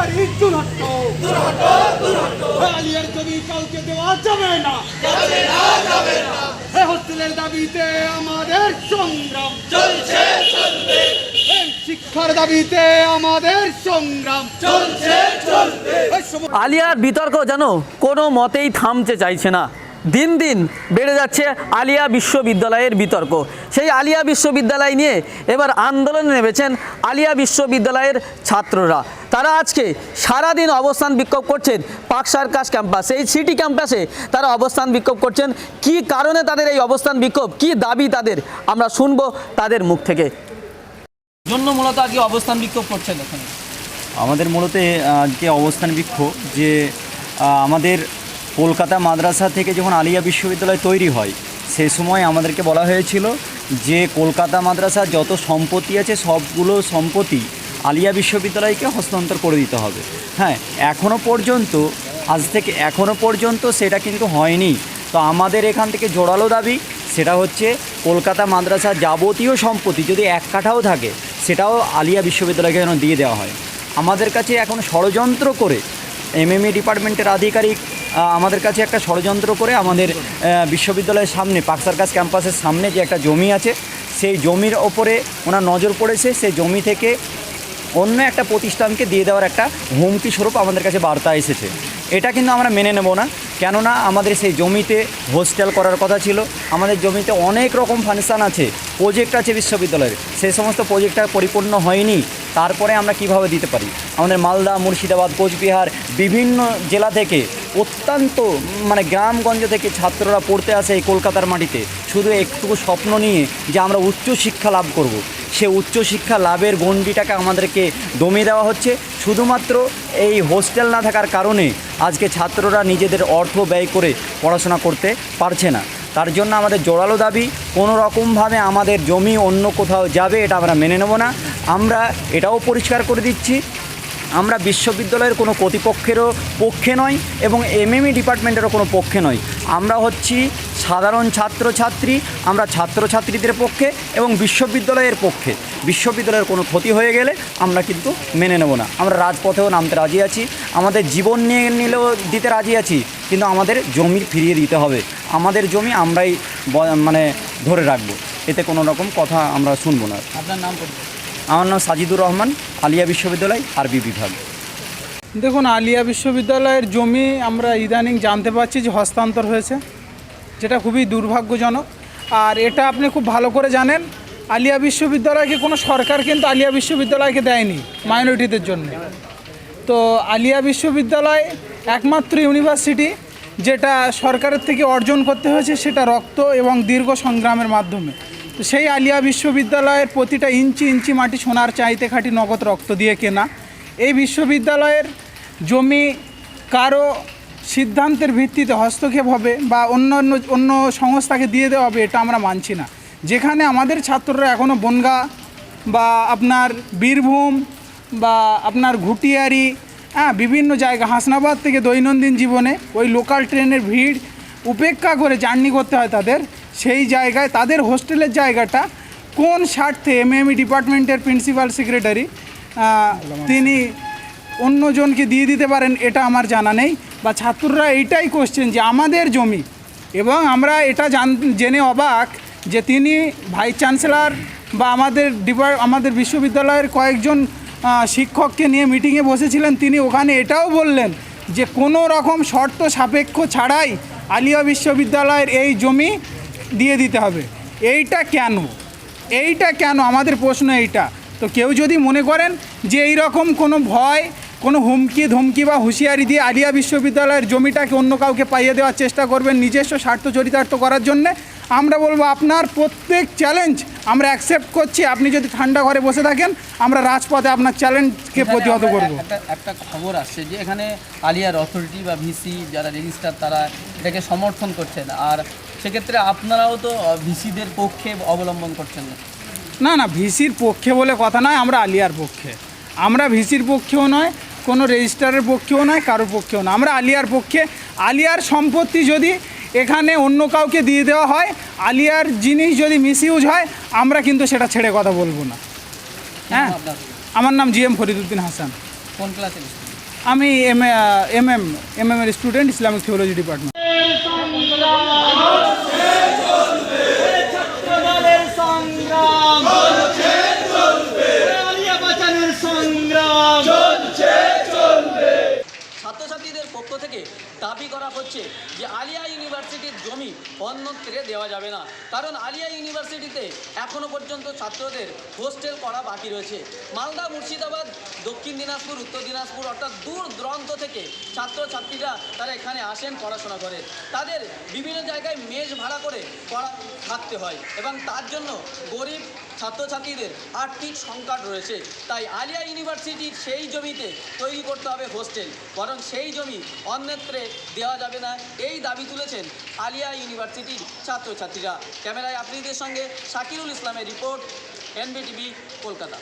দুষ্কৃতকারী দুরত্ব আলিয়ার জমি কাউকে দেওয়া যাবে না এ হোস্টেলের দাবিতে আমাদের সংগ্রাম। চলছে শিক্ষার দাবিতে আমাদের সংগ্রাম। চলছে চলবে। আলিয়ার বিতর্ক যেন কোনো মতেই থামতে চাইছে না। দিন দিন বেড়ে যাচ্ছে আলিয়া বিশ্ববিদ্যালয়ের বিতর্ক। সেই আলিয়া বিশ্ববিদ্যালয় নিয়ে এবার আন্দোলনে নেমেছেন আলিয়া বিশ্ববিদ্যালয়ের ছাত্ররা। তারা আজকে সারাদিন অবস্থান বিক্ষোভ করছেন পাক সার্কাস ক্যাম্পাস। এই সিটি ক্যাম্পাসে তারা অবস্থান বিক্ষোভ করছেন। কি কারণে তাদের এই অবস্থান বিক্ষোভ? কি দাবি তাদের? আমরা শুনব তাদের মুখ থেকে। জন্য মূলত আজকে অবস্থান বিক্ষোভ করছেন এখানে। আমাদের মূলত আজকে অবস্থান বিক্ষোভ যে আমাদের কলকাতা মাদ্রাসা থেকে যখন আলিয়া বিশ্ববিদ্যালয় তৈরি হয় সেই সময় আমাদেরকে বলা হয়েছিল যে কলকাতা মাদ্রাসার যত সম্পত্তি আছে, সবগুলো সম্পত্তি আলিয়া বিশ্ববিদ্যালয়কে হস্তান্তর করে দিতে হবে। হ্যাঁ এখনও পর্যন্ত, আজ থেকে এখনও পর্যন্ত সেটা কিন্তু হয়নি। তো আমাদের এখান থেকে জোরালো দাবি, সেটা হচ্ছে কলকাতা মাদ্রাসার যাবতীয় সম্পত্তি যদি এক কাঠাও থাকে, সেটাও আলিয়া বিশ্ববিদ্যালয়কে যেন দিয়ে দেওয়া হয়। আমাদের কাছে এখন ষড়যন্ত্র করে এমএমএ ডিপার্টমেন্টের আধিকারিক আমাদের কাছে একটা ষড়যন্ত্র করে আমাদের বিশ্ববিদ্যালয়ের সামনে, পাকসার্কাস ক্যাম্পাসের সামনে যে একটা জমি আছে, সেই জমির ওপরে ওনার নজর পড়েছে, সেই জমি থেকে অন্য একটা প্রতিষ্ঠানকে দিয়ে দেওয়ার একটা হুমকি স্বরূপ আমাদের কাছে বার্তা এসেছে। এটা কিন্তু আমরা মেনে নেব না, কেননা আমাদের সেই জমিতে হোস্টেল করার কথা ছিল, আমাদের জমিতে অনেক রকম ফাংশন আছে, প্রজেক্ট আছে বিশ্ববিদ্যালয়ের, সেই সমস্ত প্রজেক্টটা পরিপূর্ণ হয়নি, তারপরে আমরা কীভাবে দিতে পারি? আমাদের মালদা, মুর্শিদাবাদ, কোচবিহার, বিভিন্ন জেলা থেকে অত্যন্ত মানে গ্রামগঞ্জ থেকে ছাত্ররা পড়তে আসে এই কলকাতার মাটিতে। শুধু একটুকু স্বপ্ন নিয়ে যে আমরা উচ্চ শিক্ষা লাভ করব। সে উচ্চশিক্ষা লাভের গণ্ডিটাকে আমাদেরকে দমিয়ে দেওয়া হচ্ছে। শুধুমাত্র এই হোস্টেল না থাকার কারণে আজকে ছাত্ররা নিজেদের অর্থ ব্যয় করে পড়াশোনা করতে পারছে না। তার জন্য আমাদের জোরালো দাবি, কোনো রকমভাবে আমাদের জমি অন্য কোথাও যাবে এটা আমরা মেনে নেব না। আমরা এটাও পরিষ্কার করে দিচ্ছি। আমরা বিশ্ববিদ্যালয়ের কোনো কর্তৃপক্ষেরও পক্ষে নয় এবং এমএমই ডিপার্টমেন্টেরও কোনো পক্ষে নয় আমরা হচ্ছি সাধারণ ছাত্রছাত্রী, আমরা ছাত্রছাত্রীদের পক্ষে এবং বিশ্ববিদ্যালয়ের পক্ষে। বিশ্ববিদ্যালয়ের কোনো ক্ষতি হয়ে গেলে আমরা কিন্তু মেনে নেব না। আমরা রাজপথেও নামতে রাজি আছি, আমাদের জীবন নিয়ে নিলেও দিতে রাজি আছি, কিন্তু আমাদের জমি ফিরিয়ে দিতে হবে। আমাদের জমি আমরাই মানে ধরে রাখব। এতে কোনো রকম কথা আমরা শুনব না। আপনার নাম আমার নাম সাজিদুর রহমান, আলিয়া বিশ্ববিদ্যালয়, আরবি বিভাগ। দেখুন, আলিয়া বিশ্ববিদ্যালয়ের জমি আমরা ইদানিং জানতে পারছি যে হস্তান্তর হয়েছে, যেটা খুবই দুর্ভাগ্যজনক। আর এটা আপনি খুব ভালো করে জানেন, আলিয়া বিশ্ববিদ্যালয়কে কোনো সরকার কিন্তু আলিয়া বিশ্ববিদ্যালয়কে দেয়নি মাইনরিটিদের জন্য। তো আলিয়া বিশ্ববিদ্যালয় একমাত্র ইউনিভার্সিটি যেটা সরকারের থেকে অর্জন করতে হয়েছে সেটা রক্ত এবং দীর্ঘ সংগ্রামের মাধ্যমে। সেই আলিয়া বিশ্ববিদ্যালয়ের প্রতিটা ইঞ্চি ইঞ্চি মাটি সোনার চাইতে খাঁটি নগদ রক্ত দিয়ে কেনা। এই বিশ্ববিদ্যালয়ের জমি কারও সিদ্ধান্তের ভিত্তিতে হস্তক্ষেপ হবে বা অন্য অন্য অন্য সংস্থাকে দিয়ে দেওয়া হবে, এটা আমরা মানছি না। যেখানে আমাদের ছাত্ররা এখনও বনগা বা আপনার বীরভূম বা আপনার ঘুটিয়ারি হ্যাঁ বিভিন্ন জায়গা, হাসনাবাদ থেকে দৈনন্দিন জীবনে ওই লোকাল ট্রেনের ভিড় উপেক্ষা করে জার্নি করতে হয় তাদের। সেই জায়গায় তাদের হোস্টেলের জায়গাটা কোন স্বার্থে এমএমই ডিপার্টমেন্টের প্রিন্সিপাল সেক্রেটারি তিনি অন্যজনকে দিয়ে দিতে পারেন এটা আমার জানা নেই। বা ছাত্ররা এইটাই কোশ্চেন যে আমাদের জমি এবং আমরা এটা জান জেনে অবাক যে তিনি ভাইস চ্যান্সেলর বা আমাদের ডিপার আমাদের বিশ্ববিদ্যালয়ের কয়েকজন শিক্ষককে নিয়ে মিটিংয়ে বসেছিলেন। তিনি ওখানে এটাও বললেন যে কোনো রকম শর্ত সাপেক্ষ ছাড়াই আলিয়া বিশ্ববিদ্যালয়ের এই জমি দিয়ে দিতে হবে। এইটা কেন? এইটা কেন? আমাদের প্রশ্ন এইটা। তো কেউ যদি মনে করেন যে এই রকম কোনো ভয় কোনো হুমকি ধমকি বা হুঁশিয়ারি দিয়ে আলিয়া বিশ্ববিদ্যালয়ের জমিটাকে অন্য কাউকে পাইয়ে দেওয়ার চেষ্টা করবেন নিজস্ব স্বার্থ চরিতার্থ করার জন্যে আমরা বলব আপনার প্রত্যেক চ্যালেঞ্জ আমরা অ্যাকসেপ্ট করছি। আপনি যদি ঠান্ডা ঘরে বসে থাকেন আমরা রাজপথে আপনার চ্যালেঞ্জকে প্রতিহত করব। একটা খবর আসছে যে এখানে আলিয়ার অথরিটি বা ভিসি যারা রেজিস্টার তারা এটাকে সমর্থন করছেন। আর সেক্ষেত্রে আপনারাও তো ভিসিদের পক্ষে অবলম্বন করছেন না। না না ভিসির পক্ষে বলে কথা নয় আমরা আলিয়ার পক্ষে। আমরা ভিসির পক্ষেও নয় কোনো রেজিস্ট্রারের পক্ষেও নয় কারোর পক্ষেও না আমরা আলিয়ার পক্ষে। আলিয়ার সম্পত্তি যদি এখানে অন্য কাউকে দিয়ে দেওয়া হয় আলিয়ার জিনিস যদি মিসইউজ হয় আমরা কিন্তু সেটা ছেড়ে কথা বলব না। হ্যাঁ? আমার নাম জি এম ফরিদুদ্দিন হাসান। কোন ক্লাসে আমি এম এম এম এম এর স্টুডেন্ট ইসলামিক থিওলজি ডিপার্টমেন্ট থেকে দাবি করা হচ্ছে যে আলিয়া ইউনিভার্সিটির জমি অন্যত্রে দেওয়া যাবে না। কারণ আলিয়া ইউনিভার্সিটিতে এখনও পর্যন্ত ছাত্রদের হোস্টেল করা বাকি রয়েছে। মালদা, মুর্শিদাবাদ, দক্ষিণ দিনাজপুর, উত্তর দিনাজপুর অর্থাৎ দূর দূরান্ত থেকে ছাত্রছাত্রীরা তারা এখানে আসেন পড়াশোনা করে। তাদের বিভিন্ন জায়গায় মেজ ভাড়া করে পড়া থাকতে হয় এবং তার জন্য গরিব ছাত্রছাত্রীদের আর্থিক সংকট রয়েছে। তাই আলিয়া ইউনিভার্সিটির সেই জমিতে তৈরি করতে হবে হোস্টেল। বরং সেই জমি অন্যত্রে দেওয়া যাবে না, এই দাবি তুলেছেন আলিয়া ইউনিভার্সিটির ছাত্রছাত্রীরা। ক্যামেরায় আপনিদের সঙ্গে শাকিরুল ইসলামের রিপোর্ট, এনবিটিভি, কলকাতা।